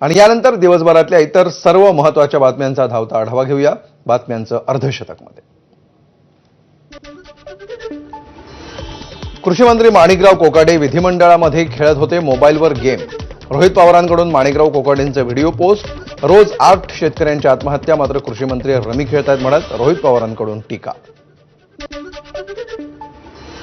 आणि यानंतर दिवसभरातल्या इतर सर्व महत्त्वाच्या बातम्यांचा धावता आढावा घेऊया. बातम्यांचं अर्धशतकमध्ये. कृषी मंत्री माणिकराव कोकाडे विधिमंडळामध्ये खेळत होते मोबाईलवर गेम. रोहित पवारांकडून माणिकराव कोकाडेंचे व्हिडिओ पोस्ट. रोज आठ शेतकऱ्यांची आत्महत्या मात्र कृषी मंत्री रमी खेळतायत म्हणत रोहित पवारांकडून टीका.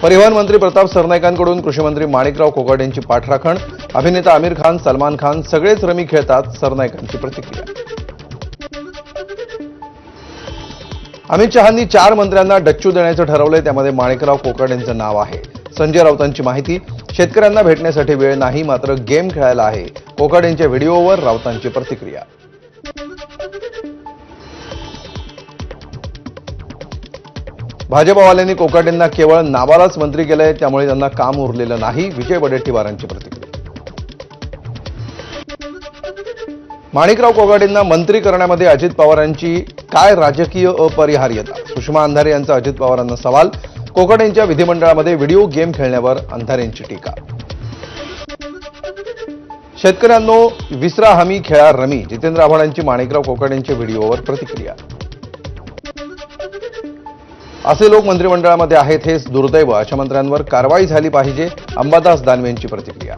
परिवहन मंत्री प्रताप सरनाईकांकडून कृषीमंत्री माणिकराव माणिकराव कोकाटेंची पाठराखण. अभिनेता आमिर खान सलमान खान सगळेच रमी खेळतात सरनाईकांची प्रतिक्रिया. अमित शहांनी चार मंत्र्यांना डच्चू देण्याचं ठरवलंय त्यामध्ये माणिकराव कोकाटेंचं नाव आहे. संजय राऊतांची माहिती. शेतकऱ्यांना भेटण्यासाठी वेळ नाही मात्र गेम खेळायला आहे. कोकाटेंच्या व्हिडिओवर राऊतांची प्रतिक्रिया. भाजपवाल्यांनी कोकाटेंना केवळ नावालाच मंत्री केलंय त्यामुळे त्यांना काम उरलेलं नाही. विजय वडेट्टीवारांची प्रतिक्रिया. माणिकराव कोकाटेंना मंत्री करण्यामध्ये अजित पवारांची काय राजकीय अपरिहार्यता? सुषमा अंधारे यांचा अजित पवारांना सवाल. कोकाटेंच्या विधिमंडळामध्ये व्हिडिओ गेम खेळण्यावर अंधारेंची टीका. शेतकऱ्यांनो विसरा हमी खेळा रमी. जितेंद्र आव्हाडांची माणिकराव कोकाटेंच्या व्हिडिओवर प्रतिक्रिया. असे लोक मंत्रिमंडळामध्ये आहेत हेच दुर्दैव अशा मंत्र्यांवर कारवाई झाली पाहिजे अंबादास दानवेंची प्रतिक्रिया.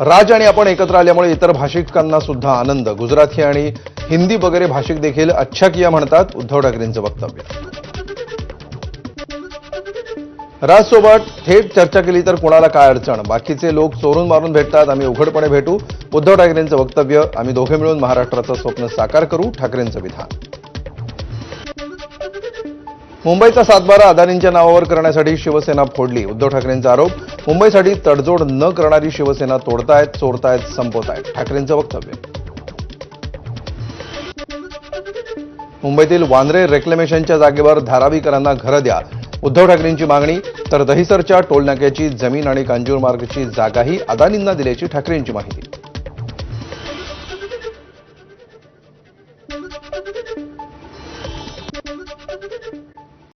राज आणि आपण एकत्र आल्यामुळे इतर भाषिकांना सुद्धा आनंद. गुजराती आणि हिंदी वगैरे भाषिक देखील अच्छा किया म्हणतात उद्धव ठाकरेंचं वक्तव्य. राजसोबत थेट चर्चा केली तर कोणाला काय अडचण? बाकीचे लोक चोरून मारून भेटतात आम्ही उघडपणे भेटू. उद्धव ठाकरेंचं वक्तव्य आम्ही दोघे मिळून महाराष्ट्राचं स्वप्न साकार करू. ठाकरेंचं विधान. मुंबईचा सातबारा अदानींच्या नावावर करण्यासाठी शिवसेना फोडली उद्धव ठाकरेंचा आरोप. मुंबईसाठी तडजोड न करणारी शिवसेना तोडतायत चोरतायत संपवतायत. ठाकरेंचं वक्तव्य. मुंबईतील वांद्रे रेक्लेमेशनच्या जागेवर धारावीकरांना घरं द्या. उद्धव ठाकरेंची मागणी तर दहिसरच्या टोलनाक्याची जमीन आणि कांजूरमार्गची जागाही अदानींना दिल्याची ठाकरेंची माहिती.